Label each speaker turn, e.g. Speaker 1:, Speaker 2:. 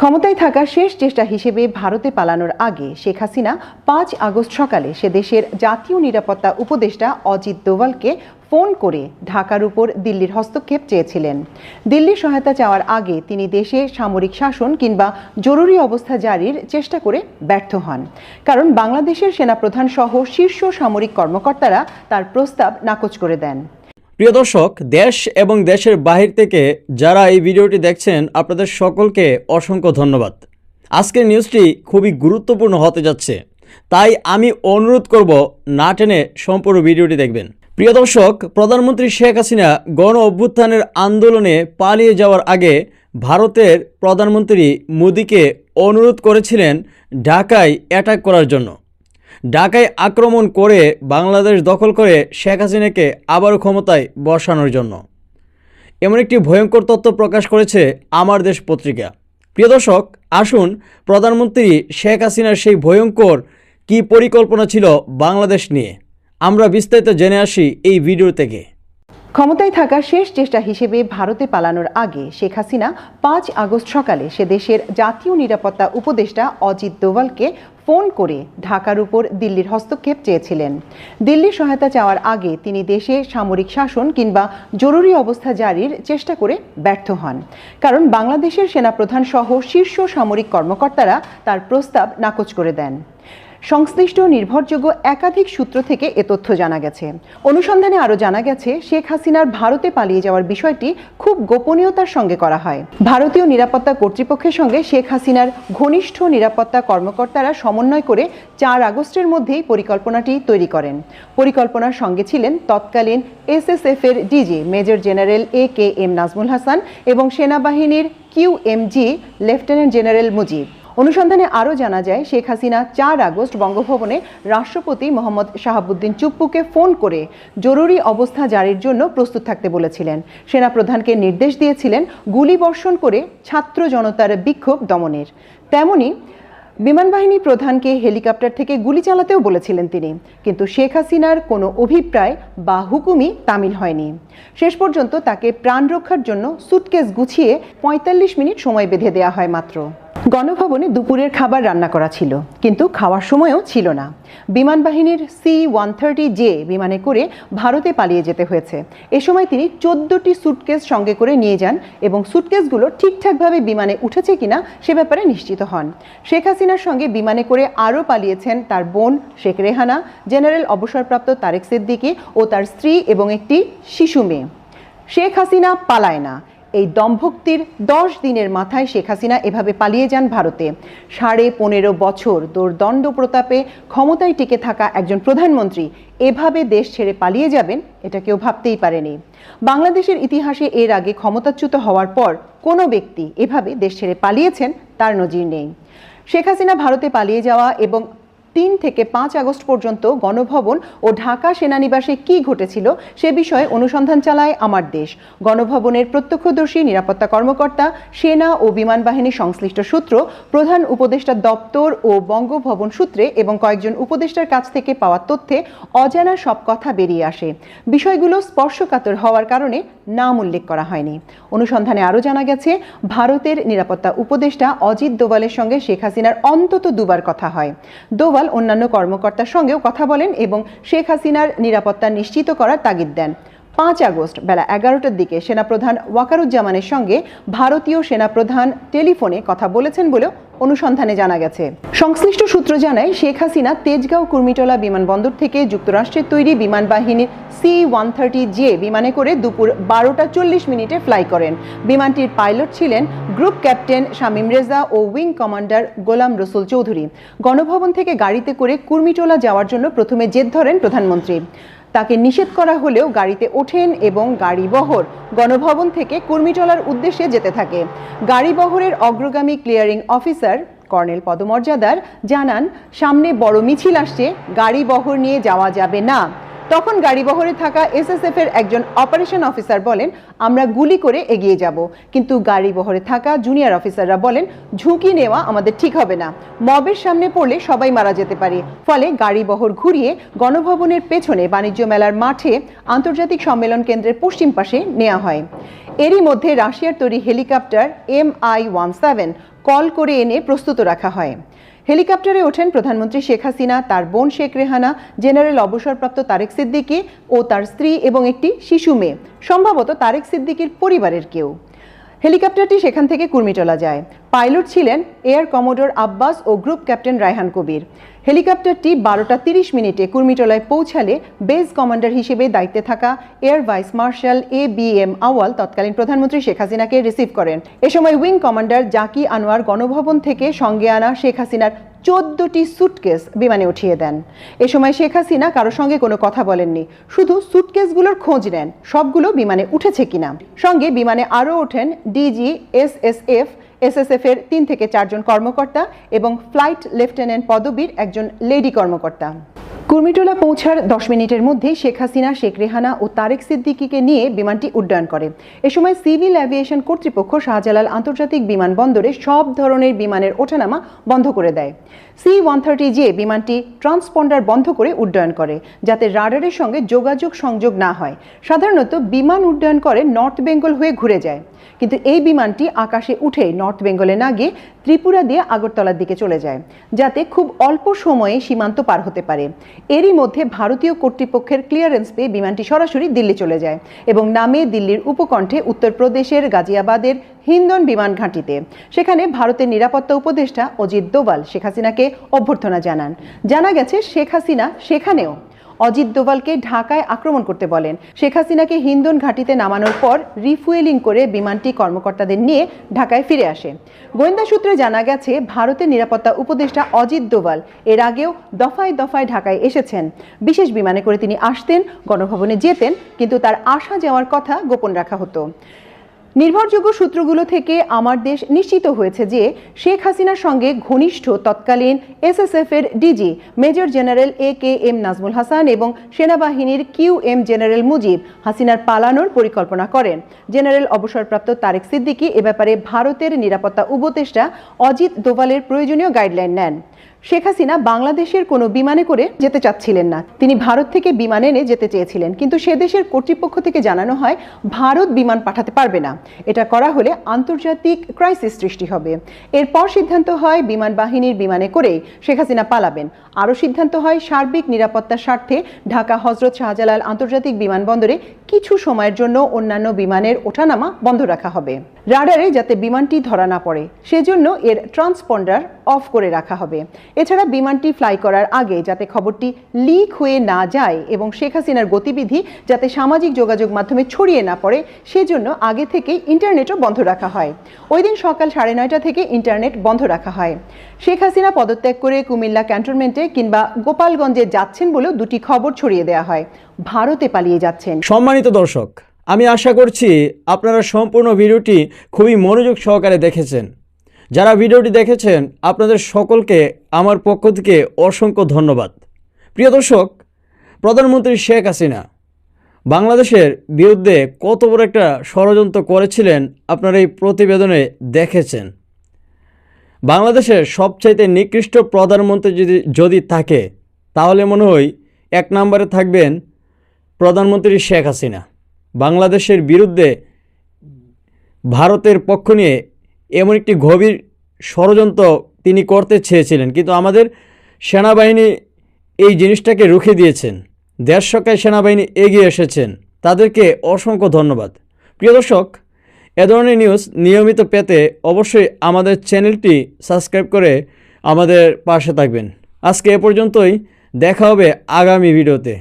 Speaker 1: ক্ষমতায় থাকার শেষ চেষ্টা হিসেবে ভারতে পালানোর আগে শেখ হাসিনা পাঁচ আগস্ট সকালে সে দেশের জাতীয় নিরাপত্তা উপদেষ্টা অজিত দোভালকে ফোন করে ঢাকার উপর দিল্লির হস্তক্ষেপ চেয়েছিলেন। দিল্লির সহায়তা চাওয়ার আগে তিনি দেশে সামরিক শাসন কিংবা জরুরি অবস্থা জারির চেষ্টা করে ব্যর্থ হন। কারণ বাংলাদেশের সেনাপ্রধান সহ শীর্ষ সামরিক কর্মকর্তারা তার প্রস্তাব নাকচ করে দেন।
Speaker 2: প্রিয় দর্শক, দেশ এবং দেশের বাহির থেকে যারা এই ভিডিওটি দেখছেন, আপনাদের সকলকে অসংখ্য ধন্যবাদ। আজকের নিউজটি খুবই গুরুত্বপূর্ণ হতে যাচ্ছে। তাই আমি অনুরোধ করব, না টেনে সম্পূর্ণ ভিডিওটি দেখবেন। প্রিয় দর্শক, প্রধানমন্ত্রী শেখ হাসিনা গণ অভ্যুত্থানের আন্দোলনে পালিয়ে যাওয়ার আগে ভারতের প্রধানমন্ত্রী মোদীকে অনুরোধ করেছিলেন ঢাকায় অ্যাটাক করার জন্য। ঢাকায় আক্রমণ করে বাংলাদেশ দখল করে শেখ হাসিনাকে আবারও ক্ষমতায় বসানোর জন্য। এমন একটি ভয়ঙ্কর তত্ত্ব প্রকাশ করেছে আমার দেশ পত্রিকা। প্রিয় দর্শক, আসুন প্রধানমন্ত্রী শেখ হাসিনার সেই ভয়ঙ্কর কি পরিকল্পনা ছিল বাংলাদেশ নিয়ে। আমরা বিস্তারিত জেনে আসি এই ভিডিও থেকে।
Speaker 1: ক্ষমতায় থাকার শেষ চেষ্টা হিসেবে ভারতে পালানোর আগে শেখ হাসিনা পাঁচ আগস্ট সকালে সে দেশের জাতীয় নিরাপত্তা উপদেষ্টা অজিত দোভালকে ফোন করে ঢাকার উপর দিল্লির হস্তক্ষেপ চেয়েছিলেন। দিল্লির সহায়তা চাওয়ার আগে তিনি দেশে সামরিক শাসন কিংবা জরুরি অবস্থা জারির চেষ্টা করে ব্যর্থ হন। কারণ বাংলাদেশের সেনাপ্রধান সহ শীর্ষ সামরিক কর্মকর্তারা তার প্রস্তাব নাকচ করে দেন। সংশ্লিষ্ট নির্ভরযোগ্য একাধিক সূত্র থেকে এ তথ্য জানা গেছে। অনুসন্ধানে আরও জানা গেছে, শেখ হাসিনার ভারতে পালিয়ে যাওয়ার বিষয়টি খুব গোপনীয়তার সঙ্গে করা হয়। ভারতীয় নিরাপত্তা কর্তৃপক্ষের সঙ্গে শেখ হাসিনার ঘনিষ্ঠ নিরাপত্তা কর্মকর্তারা সমন্বয় করে চার আগস্টের মধ্যেই পরিকল্পনাটি তৈরি করেন। পরিকল্পনার সঙ্গে ছিলেন তৎকালীন এসএসএফ এর DG major general A K M Najmul Hasan এবং সেনাবাহিনীর কিউএমজি লেফটেন্যান্ট জেনারেল মুজিব। অনুসন্ধানে আরও জানা যায়, শেখ হাসিনা চার আগস্ট বঙ্গভবনে রাষ্ট্রপতি মোহাম্মদ শাহাবুদ্দিন চুপ্পুকে ফোন করে জরুরি অবস্থা জারির জন্য প্রস্তুত থাকতে বলেছিলেন। সেনাপ্রধানকে নির্দেশ দিয়েছিলেন গুলি বর্ষণ করে ছাত্র জনতার বিক্ষোভ দমনের। তেমনি বিমান বাহিনী প্রধানকে হেলিকপ্টার থেকে গুলি চালাতেও বলেছিলেন তিনি। কিন্তু শেখ হাসিনার কোনো অভিপ্রায় বা হুকুমই তামিল হয়নি। শেষ পর্যন্ত তাকে প্রাণ রক্ষার জন্য সুটকেস গুছিয়ে পঁয়তাল্লিশ মিনিট সময় বেঁধে দেওয়া হয় মাত্র। গণভবনে দুপুরের খাবার রান্না করা ছিল, কিন্তু খাওয়ার সময়ও ছিল না। বিমান বাহিনীর সি ওয়ান থার্টি জে বিমানে করে ভারতে পালিয়ে যেতে হয়েছে। এ সময় তিনি চোদ্দটি সুটকেস সঙ্গে করে নিয়ে যান এবং সুটকেসগুলো ঠিকঠাকভাবে বিমানে উঠেছে কিনা সে ব্যাপারে নিশ্চিত হন। শেখ হাসিনার সঙ্গে বিমানে করে আরও পালিয়েছেন তার বোন শেখ রেহানা, জেনারেল অবসরপ্রাপ্ত তারেক সিদ্দিকী ও তার স্ত্রী এবং একটি শিশু মেয়ে। শেখ হাসিনা পালায় না। এই দম্ভক্তির দশ দিনের মাথায় শেখ হাসিনা এভাবে পালিয়ে যান ভারতে। সাড়ে পনেরো বছর দোর্দণ্ড প্রতাপে ক্ষমতায় টিকে থাকা একজন প্রধানমন্ত্রী এভাবে দেশ ছেড়ে পালিয়ে যাবেন, এটা কেউ ভাবতেই পারেনি। বাংলাদেশের ইতিহাসে এর আগে ক্ষমতাচ্যুত হওয়ার পর কোনো ব্যক্তি এভাবে দেশ ছেড়ে পালিয়েছেন তার নজির নেই। শেখ হাসিনা ভারতে পালিয়ে যাওয়া এবং তিন থেকে পাঁচ আগস্ট পর্যন্ত গণভবন ও ঢাকা সেনানিবাসে কি ঘটেছিল সে বিষয়ে অনুসন্ধান চালায় আমার দেশ। গণভবনের প্রত্যক্ষদর্শী, নিরাপত্তা কর্মকর্তা, সেনা ও বিমান বাহিনী সংশ্লিষ্ট সূত্র, প্রধান উপদেষ্টা দপ্তর ও বঙ্গভবন সূত্রে এবং কয়েকজন উপদেষ্টার কাছ থেকে পাওয়া তথ্যে অজানা সব কথা বেরিয়ে আসে। বিষয়গুলো স্পর্শকাতর হওয়ার কারণে নাম উল্লেখ করা হয়নি। অনুসন্ধানে আরও জানা গেছে, ভারতের নিরাপত্তা উপদেষ্টা অজিত দোভালের সঙ্গে শেখ হাসিনার অন্তত দুবার কথা হয়। দোভাল অন্যান্য কর্মকর্তার সঙ্গেও কথা বলেন এবং শেখ হাসিনার নিরাপত্তা নিশ্চিত করার তাগিদ দেন। পাঁচ আগস্ট বেলা এগারোটার দিকে সেনাপ্রধান ওয়াকারুজ্জামানের সঙ্গে ভারতীয় সেনাপ্রধান টেলিফোনে কথা বলেছেন বলেও অনুসন্ধানে জানা গেছে। সংশ্লিষ্ট সূত্র জানায়, শেখ হাসিনা তেজগাঁও কুর্মিটোলা বিমানবন্দর থেকে যুক্তরাষ্ট্রের তৈরি বিমান বাহিনীর সি ওয়ান থার্টি জে বিমানে করে দুপুর বারোটা চল্লিশ মিনিটে ফ্লাই করেন। বিমানটির পাইলট ছিলেন গ্রুপ ক্যাপ্টেন শামীম রেজা ও উইং কমান্ডার গোলাম রসুল চৌধুরী। গণভবন থেকে গাড়িতে করে কুর্মিটোলা যাওয়ার জন্য প্রথমে জেদ ধরেন প্রধানমন্ত্রী। তাকে নিষেধ করা হলেও গাড়িতে ওঠেন এবং গাড়ি বহর গণভবন থেকে কুর্মিটলার উদ্দেশ্যে যেতে থাকে। গাড়ি বহরের অগ্রগামী ক্লিয়ারিং অফিসার কর্নেল পদমর্যাদার জানান, সামনে বড় মিছিল আসছে, গাড়ি বহর নিয়ে যাওয়া যাবে না। তখন গাড়ি বহরে থাকা এসএসএফ এর একজন অপারেশন অফিসার বলেন, আমরা গুলি করে এগিয়ে যাব। কিন্তু গাড়ি বহরে থাকা জুনিয়র অফিসাররা বলেন, ঝুঁকি নেওয়া আমাদের ঠিক হবে না। মবের সামনে পড়লে সবাই মারা যেতে পারে। ফলে গাড়ি বহর ঘুরিয়ে গণভবনের পেছনে বাণিজ্য মেলার মাঠে আন্তর্জাতিক সম্মেলন কেন্দ্রের পশ্চিম পাশে নেওয়া হয়। এরই মধ্যে রাশিয়ার তৈরি helicopter M I one seven call করে এনে প্রস্তুত রাখা হয়। হেলিকপ্টারে ওঠেন প্রধানমন্ত্রী শেখ হাসিনা, তার বোন শেখ রেহানা, জেনারেল অবসরপ্রাপ্ত তারেক সিদ্দিকী ও তার স্ত্রী এবং একটি শিশু মেয়ে। সম্ভবত তারেক সিদ্দিকীর পরিবারের কেউ। হেলিকপ্টারটি সেখান থেকে কুর্মিটোলা যায়। পাইলট ছিলেন এয়ার কমোডোর আব্বাস ও গ্রুপ ক্যাপ্টেন রায়হান কবির। হেলিকপ্টারটি বারোটা তিরিশ মিনিটে কুর্মিটোলায় পৌঁছালে বেস কমান্ডার হিসেবে দায়িত্বে থাকা air vice marshal A B M Awal তৎকালীন প্রধানমন্ত্রী শেখ হাসিনাকে রিসিভ করেন। এ সময় উইং কমান্ডার জাকি আনোয়ার গণভবন থেকে সঙ্গে আনা শেখ হাসিনার চোদ্দটি সুটকেস বিমানে উঠিয়ে দেন। এ সময় শেখ হাসিনা কারও সঙ্গে কোনো কথা বলেননি। শুধু সুটকেসগুলোর খোঁজ নেন, সবগুলো বিমানে উঠেছে কিনা। সঙ্গে বিমানে আরও ওঠেন DG S S F SSF এর তিন থেকে চারজন কর্মকর্তা এবং ফ্লাইট লেফটেন্যান্ট পদবীর একজন লেডি কর্মকর্তা। কুর্মিটোলা পৌঁছার দশ মিনিটের মধ্যে শেখ হাসিনা, শেখ রেহানা ও তারেক সিদ্দিকিকে নিয়ে বিমানটি উড্ডয়ন করে। এ সময় সিভিল অ্যাভিয়েশন কর্তৃপক্ষ শাহজালাল আন্তর্জাতিক বিমানবন্দরে সব ধরনের বিমানের ওঠানামা বন্ধ করে দেয়। সি ওয়ান থার্টি জে বিমানটি ট্রান্সপন্ডার বন্ধ করে উড্ডয়ন করে, যাতে রাডারের সঙ্গে যোগাযোগ সংযোগ না হয়। সাধারণত বিমান উড্ডয়ন করে নর্থ বেঙ্গল হয়ে ঘুরে যায়। কিন্তু এই বিমানটি আকাশে উঠে নর্থ বেঙ্গলে না গিয়ে ত্রিপুরা দিয়ে আগরতলার দিকে চলে যায়, যাতে খুব অল্প সময়ে সীমান্ত পার হতে পারে। এরই মধ্যে ভারতীয় কর্তৃপক্ষের ক্লিয়ারেন্স পেয়ে বিমানটি সরাসরি দিল্লি চলে যায় এবং নামে দিল্লির উপকণ্ঠে উত্তরপ্রদেশের গাজিয়াবাদের হিন্দন বিমান ঘাঁটিতে। সেখানে ভারতের নিরাপত্তা উপদেষ্টা অজিত দোভাল শেখ হাসিনাকে অভ্যর্থনা জানান। জানা গেছে শেখ হাসিনা সেখানেও অজিত দোভালকে ঢাকায় আক্রমণ করতে বলেন। শেখ হাসিনাকে হিন্দন ঘাঁটিতে নামানোর পর রিফুয়েলিং করে বিমানটি কর্মকর্তাদের নিয়ে ঢাকায় ফিরে আসে। গোয়েন্দা সূত্রে জানা গেছে, ভারতের নিরাপত্তা উপদেষ্টা অজিত দোভাল এর আগেও দফায় দফায় ঢাকায় এসেছেন। বিশেষ বিমানে করে তিনি আসতেন, গণভবনে যেতেন, কিন্তু তার আসা যাওয়ার কথা গোপন রাখা হতো। নির্ভরযোগ্য সূত্রগুলো থেকে আমার দেশ নিশ্চিত হয়েছে যে শেখ হাসিনার সঙ্গে ঘনিষ্ঠ তৎকালীন এসএসএফ এর DG major general A K M Najmul Hasan এবং সেনাবাহিনীর কিউ এম জেনারেল মুজিব হাসিনার পালানোর পরিকল্পনা করেন। জেনারেল অবসরপ্রাপ্ত তারেক সিদ্দিকী এ ব্যাপারে ভারতের নিরাপত্তা উপদেষ্টা অজিত দোভালের প্রয়োজনীয় গাইডলাইন নেন। শেখ হাসিনা বাংলাদেশের কোনো বিমানে করে যেতে চাচ্ছিলেন না। তিনি ভারত থেকে বিমান এনে যেতে চেয়েছিলেন, কিন্তু সে দেশের কর্তৃপক্ষ থেকে জানানো হয়, ভারত বিমান পাঠাতে পারবে না। এটা করা হলে আন্তর্জাতিক ক্রাইসিস সৃষ্টি হবে। এরপর সিদ্ধান্ত হয়, বিমান বাহিনীর বিমানে করেই শেখ হাসিনা পালাবেন। আরও সিদ্ধান্ত হয়, সার্বিক নিরাপত্তার স্বার্থে ঢাকা হজরত শাহজালাল আন্তর্জাতিক বিমানবন্দরে কিছু সময়ের জন্য অন্যান্য বিমানের ওঠানামা বন্ধ রাখা হবে। রাডারে যাতে বিমানটি ধরা না পড়ে, সেজন্য এর ট্রান্সপন্ডার অফ করে রাখা হবে। এছাড়া বিমানটি ফ্লাই করার আগে যাতে খবরটি লিক হয়ে না যায় এবং শেখ হাসিনার গতিবিধি যাতে সামাজিক যোগাযোগ মাধ্যমে ছড়িয়ে না পড়ে, সেজন্য আগে থেকেই ইন্টারনেটও বন্ধ রাখা হয়। ওই দিন সকাল সাড়ে নয়টা থেকে ইন্টারনেট বন্ধ রাখা হয়। শেখ হাসিনা পদত্যাগ করে কুমিল্লা ক্যান্টনমেন্টে কিংবা গোপালগঞ্জে যাচ্ছেন বলেও দুটি খবর ছড়িয়ে দেওয়া হয়। ভারতে পালিয়ে যাচ্ছেন।
Speaker 2: সম্মানিত দর্শক, আমি আশা করছি আপনারা সম্পূর্ণ ভিডিওটি খুবই মনোযোগ সহকারে দেখেছেন। যারা ভিডিওটি দেখেছেন, আপনাদের সকলকে আমার পক্ষ থেকে অসংখ্য ধন্যবাদ। প্রিয় দর্শক, প্রধানমন্ত্রী শেখ হাসিনা বাংলাদেশের বিরুদ্ধে কত বড় একটা ষড়যন্ত্র করেছিলেন আপনারা এই প্রতিবেদনে দেখেছেন। বাংলাদেশের সবচাইতে নিকৃষ্ট প্রধানমন্ত্রী যদি যদি থাকে, তাহলে মনে হয় এক নম্বরে থাকবেন প্রধানমন্ত্রী শেখ হাসিনা। বাংলাদেশের বিরুদ্ধে ভারতের পক্ষ নিয়ে এমন একটি গভীর ষড়যন্ত্র তিনি করতে চেয়েছিলেন, কিন্তু আমাদের সেনাবাহিনী এই জিনিসটাকে রুখে দিয়েছেন। সরকার সেনাবাহিনী এগিয়ে এসেছেন। তাদেরকে অসংখ্য ধন্যবাদ। প্রিয় দর্শক, এ ধরনের নিউজ নিয়মিত পেতে অবশ্যই আমাদের চ্যানেলটি সাবস্ক্রাইব করে আমাদের পাশে থাকবেন। আজকে এ পর্যন্তই। দেখা হবে আগামী ভিডিওতে।